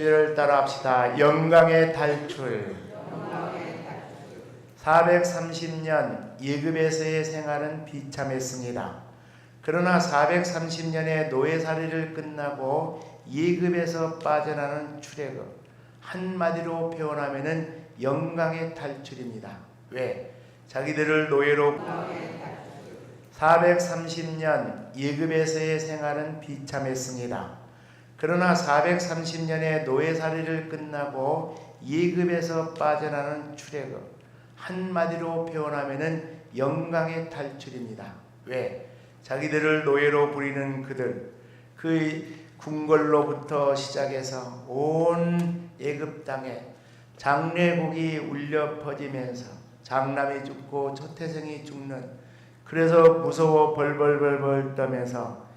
를 따라 합시다. 영광의 탈출. 430년 예급에서의 생활은 비참했습니다. 그러나 430년의 노예살이를 끝나고 예급에서 빠져나는 출애굽 한마디로 표현하면은 영광의 탈출입니다. 왜? 자기들을 노예로 430년 예급에서의 생활은 비참했습니다. 그러나 430년의 노예살이를 끝나고 예급에서 빠져나는 출애굽 한마디로 표현하면은 영광의 탈출입니다. 왜? 자기들을 노예로 부리는 그들 그 궁궐로부터 시작해서 온 예급 땅에 장례곡이 울려 퍼지면서 장남이 죽고 초태생이 죽는 그래서 무서워 벌벌벌벌 떠면서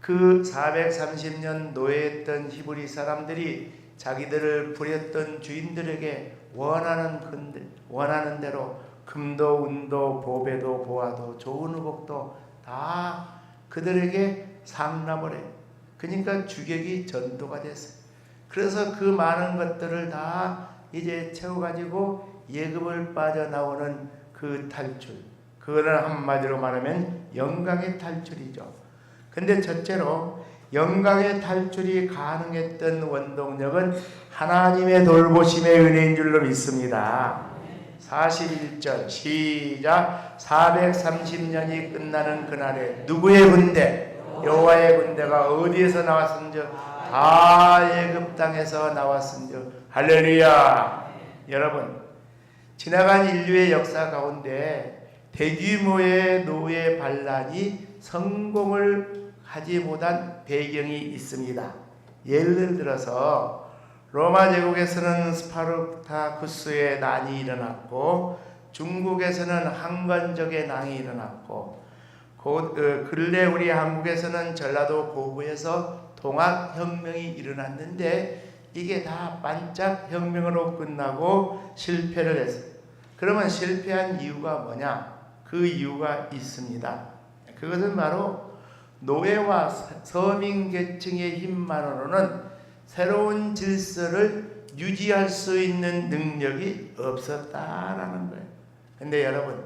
그 430년 노예했던 히브리 사람들이 자기들을 부렸던 주인들에게 원하는 근데, 원하는 대로 금도 은도 보배도 보아도 좋은 의복도 다 그들에게 상납을 해. 그러니까 주객이 전도가 됐어요. 그래서 그 많은 것들을 다 이제 채워가지고 예급을 빠져나오는 그 탈출. 그거는 한마디로 말하면 영광의 탈출이죠. 근데 첫째로 영광의 탈출이 가능했던 원동력은 하나님의 돌보심의 은혜인 줄로 믿습니다. 41절 시작. 430년이 끝나는 그날에 누구의 군대? 여호와의 군대가 어디에서 나왔은즉 다 예굽 땅에서 나왔은즉 할렐루야. 여러분 지나간 인류의 역사 가운데 대규모의 노예 반란이 성공을 하지 못한 배경이 있습니다. 예를 들어서 로마 제국에서는 스파르타쿠스의 난이 일어났고 중국에서는 항건적의 난이 일어났고 곧 어, 근래 우리 한국에서는 전라도 고구에서 동학혁명이 일어났는데 이게 다 반짝 혁명으로 끝나고 실패를 했어요. 그러면 실패한 이유가 뭐냐? 그 이유가 있습니다. 그것은 바로 노예와 서민 계층의 힘만으로는 새로운 질서를 유지할 수 있는 능력이 없었다라는 거예요. 근데 여러분,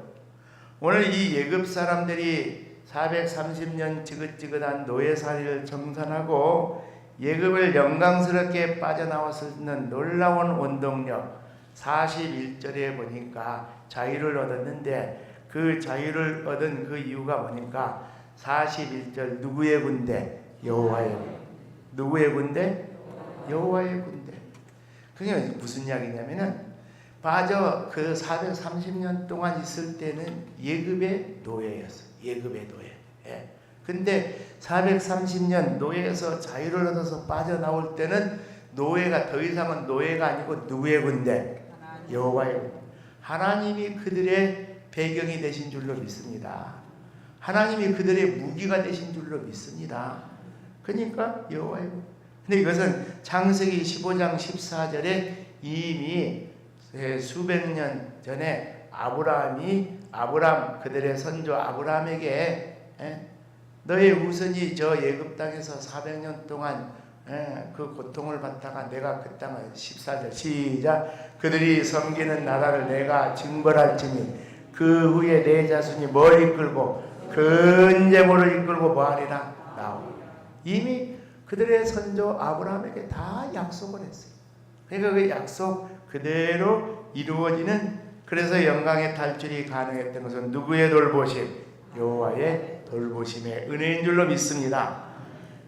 오늘 이 예급 사람들이 430년 지긋지긋한 노예살이를 정산하고 예급을 영광스럽게 빠져나왔는 놀라운 원동력 41절에 보니까 자유를 얻었는데 그 자유를 얻은 그 이유가 뭐니까 41절 누구의 군대? 여호와의 군대. 누구의 군대? 여호와의 군대. 그게 무슨 이야기냐면은 맞아 그 430년 동안 있을 때는 예급의 노예였어. 예급의 노예. 예. 근데 430년 노예에서 자유를 얻어서 빠져나올 때는 노예가 더 이상은 노예가 아니고 누구의 군대? 여호와의 군대. 하나님이 그들의 배경이 되신 줄로 믿습니다. 하나님이 그들의 무기가 되신 줄로 믿습니다. 그러니까 여호와의 근데 이것은 창세기 15장 14절에 이미 수백 년 전에 아브라함이 아브람 그들의 선조 아브라함에게 너의 우선이 저 예굽 땅에서 400년 동안 그 고통을 받다가 내가 그 땅을 14절 시작 그들이 섬기는 나라를 내가 징벌할지니 그 후에 내 자손이 뭘 이끌고 근제모를 이끌고 뭐하리라 나오 이미 그들의 선조 아브라함에게 다 약속을 했어요. 그러니까 그 약속 그대로 이루어지는 그래서 영광의 탈출이 가능했던 것은 누구의 돌보심? 여호와의 돌보심의 은혜인 줄로 믿습니다.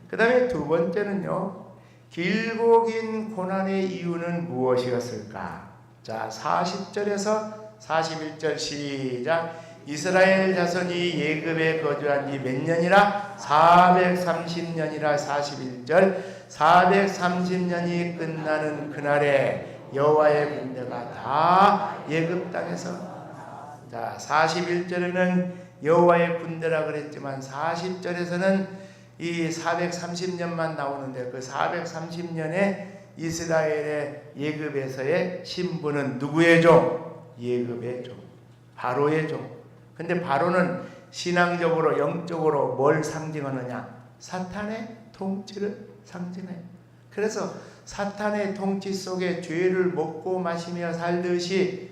그 다음에 두 번째는요. 길고 긴 고난의 이유는 무엇이었을까? 자, 40절에서 41절 시작. 이스라엘 자손이 예급에 거주한 지 몇 년이라? 430년이라 41절. 430년이 끝나는 그날에 여호와의 군대가 다 예급 땅에서 자, 41절에는 여호와의 군대라 그랬지만 40절에서는 이 430년만 나오는데 그 430년에 이스라엘의 예급에서의 신부는 누구의 종? 예급의 종. 바로의 종. 근데 바로는 신앙적으로 영적으로 뭘 상징하느냐? 사탄의 통치를 상징해요. 그래서 사탄의 통치 속에 죄를 먹고 마시며 살듯이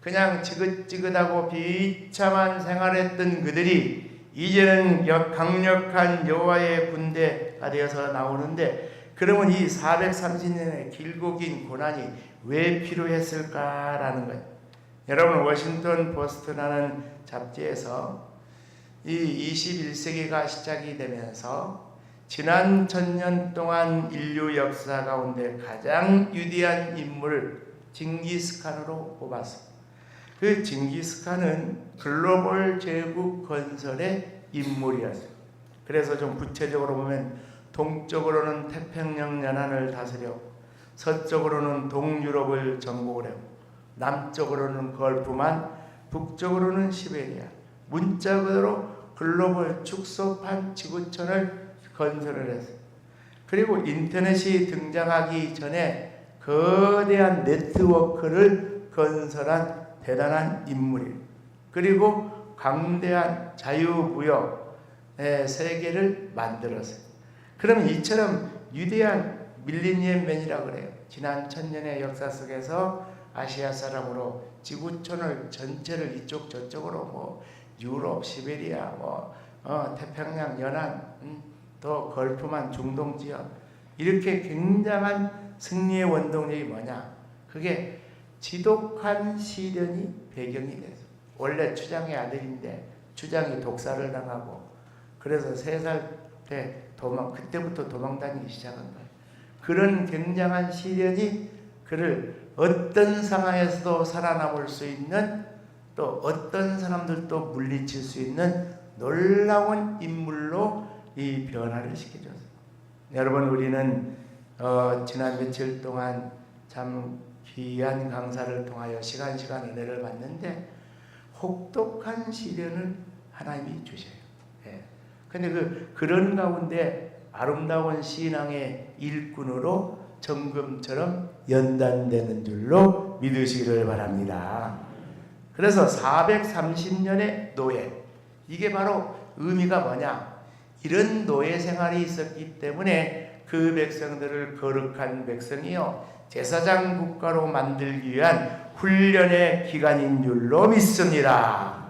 그냥 지긋지긋하고 비참한 생활했던 그들이 이제는 역- 강력한 여호와의 군대가 되어서 나오는데 그러면 이 430년의 길고 긴 고난이 왜 필요했을까라는 거예요. 여러분 워싱턴 포스트라는 잡지에서 이 21세기가 시작이 되면서 지난 천년 동안 인류 역사 가운데 가장 위대한 인물을 징기스칸으로 뽑았습니다. 그 징기스칸은 글로벌 제국 건설의 인물이었어요. 그래서 좀 구체적으로 보면 동쪽으로는 태평양 연안을 다스렸고 서쪽으로는 동유럽을 정복을 했고 남쪽으로는 걸프만 북쪽으로는 시베리아 문자 그대로 글로벌 축소판 지구촌을 건설을 했어요. 그리고 인터넷이 등장하기 전에 거대한 네트워크를 건설한 대단한 인물이에요. 그리고 강대한 자유무역의 세계를 만들었어요. 그럼 이처럼 위대한 밀리니엄맨이라고 그래요. 지난 천년의 역사 속에서 아시아 사람으로 지구촌을 전체를 이쪽 저쪽으로 뭐 유럽, 시베리아, 뭐 어, 태평양 연안, 음, 또 걸프만 중동 지역 이렇게 굉장한 승리의 원동력이 뭐냐? 그게 지독한 시련이 배경이 돼서 원래 추장의 아들인데 추장이 독사를 당하고 그래서 세 살 때 도망 그때부터 도망 다니기 시작한 거예요. 그런 굉장한 시련이 그를 어떤 상황에서도 살아남을 수 있는 또 어떤 사람들도 물리칠 수 있는 놀라운 인물로 이 변화를 시켜줬어요. 여러분 우리는 어, 지난 며칠 동안 참 귀한 강사를 통하여 시간 시간 은혜를 받는데 혹독한 시련을 하나님이 주셔요. 예. 근데 그 그런 가운데 아름다운 신앙의 일꾼으로 정금처럼 연단되는 줄로 믿으시기를 바랍니다. 그래서 430년의 노예 이게 바로 의미가 뭐냐? 이런 노예 생활이 있었기 때문에 그 백성들을 거룩한 백성이요 제사장 국가로 만들기 위한 훈련의 기간인 줄로 믿습니다.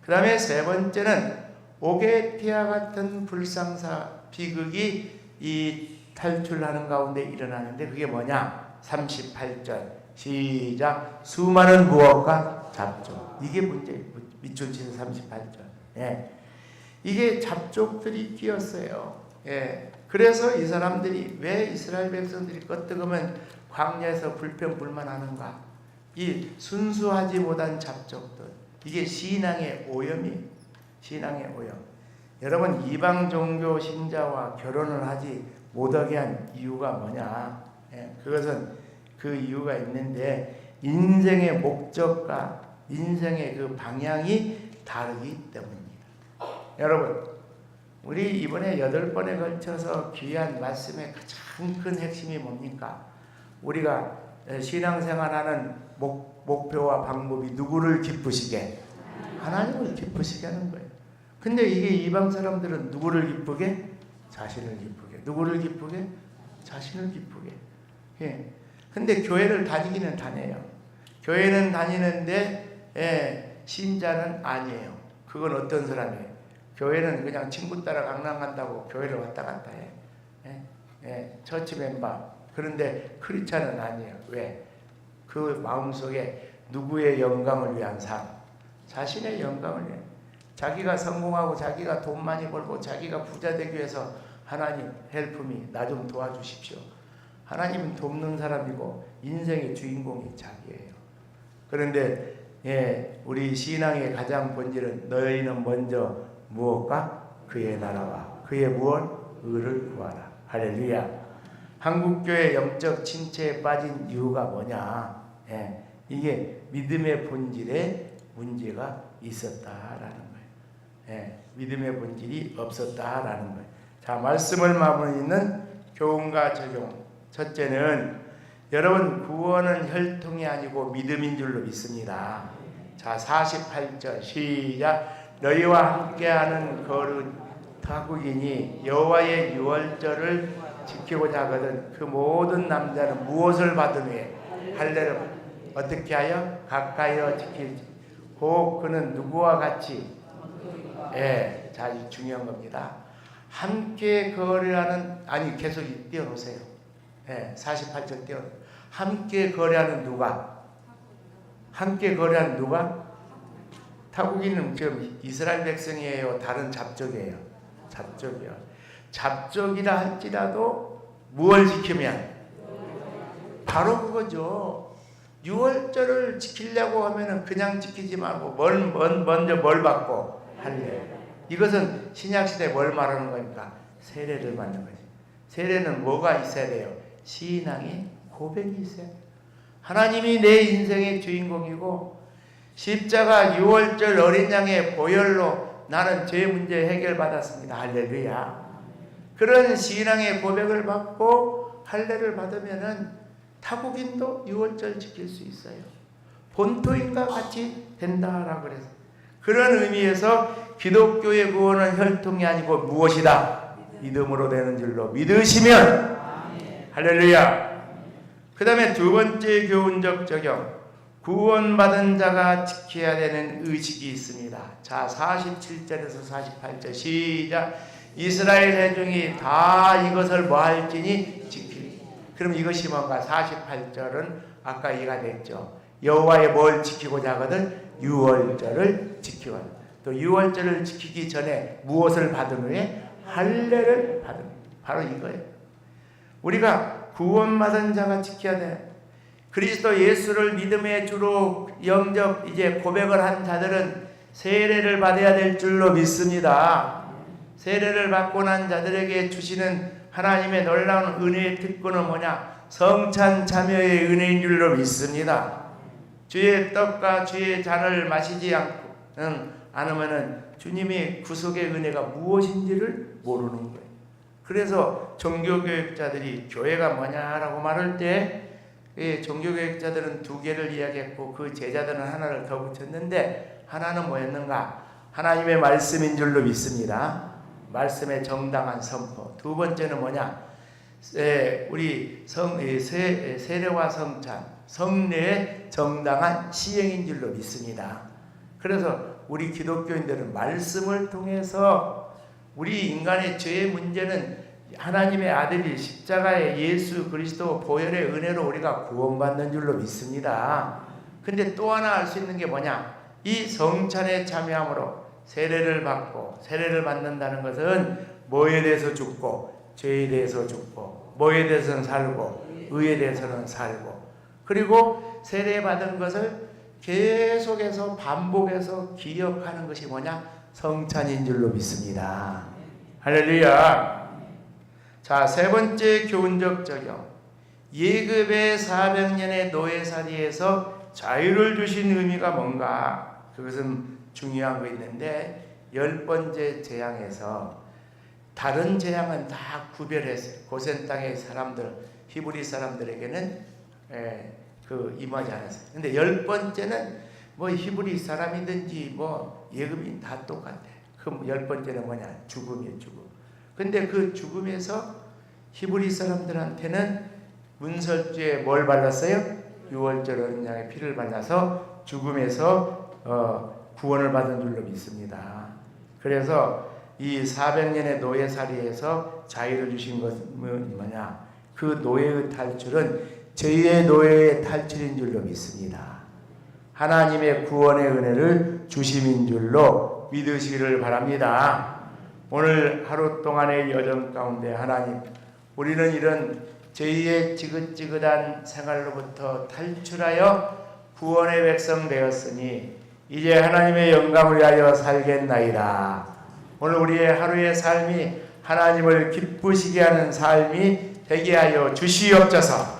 그 다음에 세 번째는 오게티아 같은 불상사 비극이 이 탈출하는 가운데 일어나는데 그게 뭐냐? 38절 시작 수많은 무엇과 잡종 이게 문제 미춘신 38절 예. 이게 잡족들이 끼었어요. 예. 그래서 이 사람들이 왜 이스라엘 백성들이 껐뜨거면 광야에서 불평불만하는가? 이 순수하지 못한 잡족들 이게 신앙의 오염이 신앙의 오염. 여러분 이방 종교 신자와 결혼을 하지 못하게 한 이유가 뭐냐? 예, 그것은 그 이유가 있는데 인생의 목적과 인생의 그 방향이 다르기 때문입니다. 여러분, 우리 이번에 여덟 번에 걸쳐서 귀한 말씀의 가장 큰 핵심이 뭡니까? 우리가 신앙생활하는 목, 목표와 방법이 누구를 기쁘시게? 하나님을 기쁘시게 하는 거예요. 근데 이게 이방 사람들은 누구를 기쁘게? 자신을 기쁘게. 누구를 기쁘게? 자신을 기쁘게. 예. 근데 교회를 다니기는 다녀요. 교회는 다니는데 예, 신자는 아니에요. 그건 어떤 사람이에요? 교회는 그냥 친구 따라 강남 간다고 교회를 왔다 갔다 해. 예? 예, 처치 멤버. 그런데 크리스찬은 아니에요. 왜? 그 마음속에 누구의 영광을 위한 삶, 자신의 영광을 위해 자기가 성공하고 자기가 돈 많이 벌고 자기가 부자 되기 위해서 하나님 헬프미 나 좀 도와주십시오. 하나님은 돕는 사람이고 인생의 주인공이 자기예요. 그런데 예, 우리 신앙의 가장 본질은 너희는 먼저 무엇과 그의 나라와 그의 무엇 의를 구하라. 할렐루야. 한국 교회 영적 침체에 빠진 이유가 뭐냐? 예, 이게 믿음의 본질에 문제가 있었다라는 거 예, 믿음의 본질이 없었다라는 거예요. 자, 말씀을 마무리는 교훈과 적용. 첫째는 여러분 구원은 혈통이 아니고 믿음인 줄로 믿습니다. 자, 48절 시작. 너희와 함께하는 거룩 타국인이 여호와의 유월절을 지키고자 하거든 그 모든 남자는 무엇을 받은 후에 할례를 어떻게 하여 가까이어 지킬지 곧 그는 누구와 같이 예, 자, 이 중요한 겁니다. 함께 거래하는 아니 계속 띄워놓으세요. 예, 48절 띄워. 함께 거래하는 누가? 함께 거래하는 누가? 타국인은 지금 이스라엘 백성이에요. 다른 잡족이에요. 잡족이요. 잡족이라 할지라도 무엇 지키면 바로 그거죠. 유월절을 지키려고 하면은 그냥 지키지 말고 뭘, 뭔- 먼저 뭘 받고 할래. 이것은 신약 시대 뭘 말하는 거니까 세례를 받는 거지. 세례는 뭐가 있어야 돼요? 신앙의 고백이 있어야 돼요. 하나님이 내 인생의 주인공이고 십자가 유월절 어린 양의 보혈로 나는 죄 문제 해결받았습니다. 할렐루야. 그런 신앙의 고백을 받고 할례를 받으면은 타국인도 유월절 지킬 수 있어요. 본토인과 같이 된다라고 그래서 그런 의미에서 기독교의 구원은 혈통이 아니고 무엇이다? 믿음으로 되는 줄로 믿으시면 할렐루야. 그 다음에 두 번째 교훈적 적용. 구원받은 자가 지켜야 되는 의식이 있습니다. 자, 47절에서 48절 시작. 이스라엘 회중이 다 이것을 뭐 할지니 지키리. 그럼 이것이 뭔가 48절은 아까 이해가 됐죠. 여호와의 뭘 지키고자 하거든 유월절을 지키고 또 유월절을 지키기 전에 무엇을 받은 후에 할례를 받은 바로 이거예요. 우리가 구원받은 자가 지켜야 돼. 그리스도 예수를 믿음의 주로 영접 이제 고백을 한 자들은 세례를 받아야 될 줄로 믿습니다. 세례를 받고 난 자들에게 주시는 하나님의 놀라운 은혜의 특권은 뭐냐? 성찬 참여의 은혜인 줄로 믿습니다. 주의 떡과 주의 잔을 마시지 않고는 않으면은 주님의 구속의 은혜가 무엇인지를 모르는 거예요. 그래서 종교교육자들이 교회가 뭐냐라고 말할 때 예, 종교교육자들은 두 개를 이야기했고 그 제자들은 하나를 더 붙였는데 하나는 뭐였는가? 하나님의 말씀인 줄로 믿습니다. 말씀의 정당한 선포. 두 번째는 뭐냐? 예, 우리 성 예, 세, 예, 세례와 성찬, 성례의 정당한 시행인 줄로 믿습니다. 그래서 우리 기독교인들은 말씀을 통해서 우리 인간의 죄의 문제는 하나님의 아들이 십자가의 예수 그리스도 보혈의 은혜로 우리가 구원받는 줄로 믿습니다. 근데 또 하나 알 수 있는 게 뭐냐? 이 성찬에 참여함으로 세례를 받고 세례를 받는다는 것은 뭐에 대해서 죽고 죄에 대해서 죽고 뭐에 대해서는 살고 의에 대해서는 살고 그리고 세례 받은 것을 계속해서 반복해서 기억하는 것이 뭐냐? 성찬인 줄로 믿습니다. 할렐루야. 자, 세 번째 교훈적 적용. 예급의 400년의 노예살이에서 자유를 주신 의미가 뭔가? 그것은 중요한 거 있는데 열 번째 재앙에서 다른 재앙은 다 구별했어요. 고센 땅의 사람들, 히브리 사람들에게는 에, 그 임하지 않았어요. 근데 열 번째는 뭐 히브리 사람이든지 뭐 예금인 다 똑같아. 그 열 번째는 뭐냐? 죽음이에요, 죽음. 근데 그 죽음에서 히브리 사람들한테는 문설주에 뭘 발랐어요? 유월절 어린 양의 피를 발라서 죽음에서 어, 구원을 받은 줄로 믿습니다. 그래서 이 400년의 노예살이에서 자유를 주신 것은 뭐냐? 그 노예의 탈출은 저희의 노예의 탈출인 줄로 믿습니다. 하나님의 구원의 은혜를 주심인 줄로 믿으시기를 바랍니다. 오늘 하루 동안의 여정 가운데 하나님, 우리는 이런 저희의 지긋지긋한 생활로부터 탈출하여 구원의 백성 되었으니 이제 하나님의 영광을 위하여 살겠나이다. 오늘 우리의 하루의 삶이 하나님을 기쁘시게 하는 삶이 되게 하여 주시옵소서.